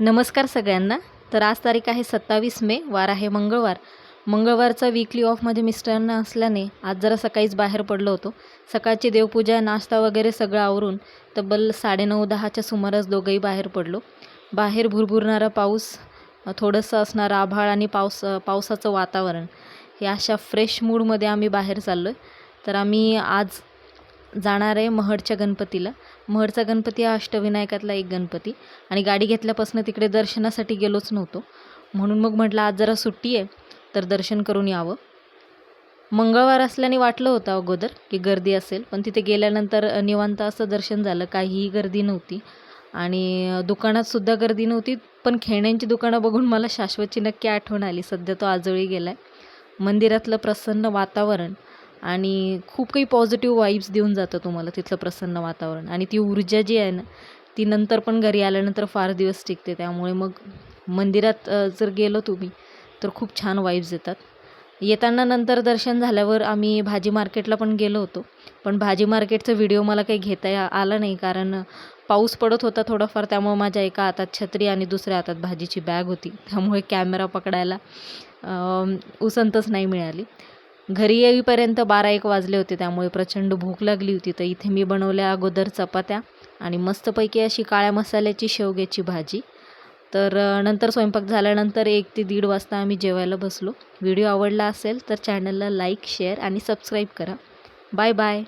नमस्कार सगळ्यांना. तर आज तारीख आहे सत्तावीस मे वार आहे मंगळवार. मंगळवारचा वीकली ऑफमध्ये मिस्टरांना असल्याने आज जरा सकाळीच बाहेर पडलो होतो. सकाळची देवपूजा नाश्ता वगैरे सगळं आवरून तब्बल साडेनऊ दहाच्या सुमारास दोघंही बाहेर पडलो. बाहेर भुरभुरणारा पाऊस थोडंसं असणारं आभाळ आणि पावस पावसाचं वातावरण. हे अशा फ्रेश मूडमध्ये आम्ही बाहेर चाललो आहे तर आम्ही आज जाणार आहे महडच्या गणपतीला. महडचा गणपती हा अष्टविनायकातला एक गणपती. आणि गाडी घेतल्यापासून तिकडे दर्शनासाठी गेलोच नव्हतो. म्हणून मग म्हटलं आज जरा सुट्टी आहे तर दर्शन करून यावं. मंगळवार असल्याने वाटलं होतं अगोदर की गर्दी असेल पण तिथे गेल्यानंतर निवांत असं दर्शन झालं. काहीही गर्दी नव्हती. आणि दुकानातसुद्धा गर्दी नव्हती पण खेळण्यांची दुकानं बघून मला शाश्वतची नक्की आठवण आली. सध्या तो आजोळी गेला आहे मंदिरातलं प्रसन्न वातावरण आणि खूप काही पॉझिटिव्ह वाईब्स देऊन जातं तुम्हाला तिथलं प्रसन्न वातावरण. आणि ती ऊर्जा जी आहे ना ती नंतर पण घरी आल्यानंतर फार दिवस टिकते. त्यामुळे मग मंदिरात जर गेलो तुम्ही तर खूप छान वाईब्स येतात. येताना नंतर दर्शन झाल्यावर आम्ही भाजी मार्केटला पण गेलो होतो. पण भाजी मार्केटचा व्हिडिओ मला काही घेता या- आला नाही कारण पाऊस पडत होता थोडाफार. त्यामुळे माझ्या एका हातात छत्री आणि दुसऱ्या हातात भाजीची बॅग होती. त्यामुळे कॅमेरा पकडायला उसंतच नाही मिळाली. घरी येईपर्यंत बारा एक वाजले होते त्यामुळे प्रचंड भूक लागली होती. तर इथे मी बनवल्या अगोदर चपात्या आणि मस्तपैकी अशी काळ्या मसाल्याची शेवग्याची भाजी. तर नंतर स्वयंपाक झाल्यानंतर एक ते दीड वाजता आम्ही जेवायला बसलो. व्हिडिओ आवडला असेल तर चॅनलला लाईक शेअर आणि सबस्क्राईब करा. Bye bye